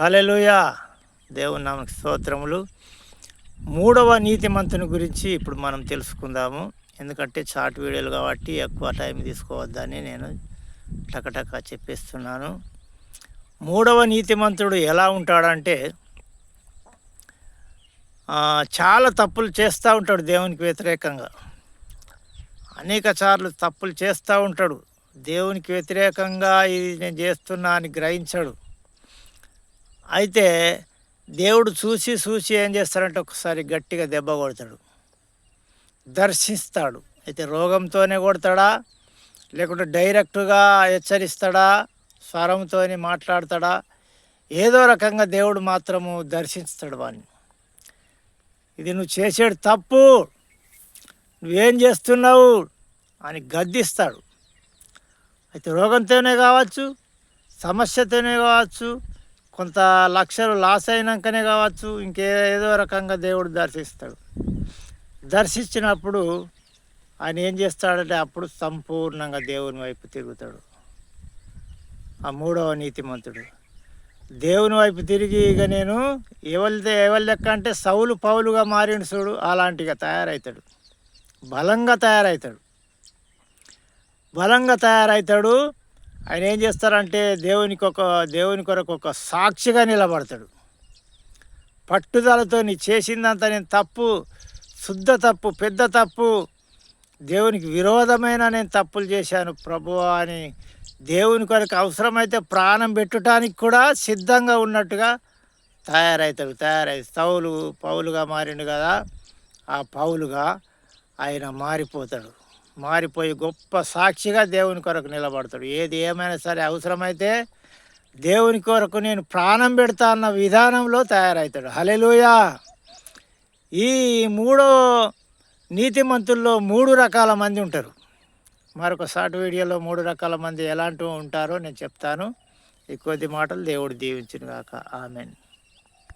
Hallelujah దేవుని నామకి స్తోత్రములు. మూడవ నీతిమంతుని గురించి ఇప్పుడు మనం తెలుసుకుందాము. ఎందుకంటే చాట్ వీడియోలు కాబట్టి ఎక్కువ టైం తీసుకోవద్దని నేను టకటక చెప్పేస్తున్నాను. మూడవ నీతిమంతుడు ఎలా ఉంటాడంటే చాలా తప్పులు చేస్తూ ఉంటాడు దేవునికి వ్యతిరేకంగా. అనేక సార్లు తప్పులు చేస్తూ ఉంటాడు. దేవునికి వ్యతిరేకంగా ఇది నేను చేస్తున్నా అని గ్రహించాడు. అయితే దేవుడు చూసి చూసి ఏం చేస్తాడంటే ఒకసారి గట్టిగా దెబ్బ కొడతాడు. దర్శిస్తాడు. అయితే రోగంతోనే కొడతాడా? లేకుంటే డైరెక్ట్గా హెచ్చరిస్తాడా? స్వరంతో మాట్లాడతాడా? ఏదో రకంగా దేవుడు మాత్రము దర్శిస్తాడు వాడిని ఇది నువ్వు చేసేడు తప్పు. నువ్వేం చేస్తున్నావు? అని గద్దిస్తాడు. అయితే రోగంతోనే కావచ్చు సమస్యతోనే కావచ్చు కొంత లక్షలు లాస్ అయినాకనే కావచ్చు ఇంకేదో రకంగా దేవుడు దర్శిస్తాడు. దర్శించినప్పుడు ఆయన ఏం చేస్తాడంటే అప్పుడు సంపూర్ణంగా దేవుని వైపు తిరుగుతాడు. ఆ మూడవ నీతిమంతుడు. దేవుని వైపు తిరిగి ఇక నేను ఎవరిదే ఎవరి లెక్క అంటే సౌలు పౌలుగా మారిన చూడు అలాంటిగా తయారవుతాడు బలంగా తయారవుతాడు బలంగా తయారవుతాడు ఆయన ఏం చేస్తారంటే దేవునికి ఒక దేవుని కొరకు ఒక సాక్షిగా నిలబడతాడు. పట్టుదలతో నీ చేసిందంతా నేను తప్పు శుద్ధ తప్పు పెద్ద తప్పు దేవునికి విరోధమైన నేను తప్పులు చేశాను ప్రభువా అని దేవుని కొరకు అవసరమైతే ప్రాణం పెట్టడానికి కూడా సిద్ధంగా ఉన్నట్టుగా తయారవుతాడు తయారై తౌలు పౌలుగా మారిండు కదా ఆ పౌలుగా ఆయన మారిపోతాడు. మారిపోయి గొప్ప సాక్షిగా దేవుని కొరకు నిలబడతాడు. ఏది ఏమైనా సరే అవసరమైతే దేవుని కొరకు నేను ప్రాణం పెడతా అన్న విధానంలో తయారవుతాడు హలెలుయా ఈ మూడో నీతిమంతుల్లో మూడు రకాల మంది ఉంటారు. మరొక షార్ట్ వీడియోలో మూడు రకాల మంది ఎలాంటి ఉంటారో నేను చెప్తాను. ఈ కొద్ది మాటలు దేవుడు దీవించిన కాక ఆమెన్.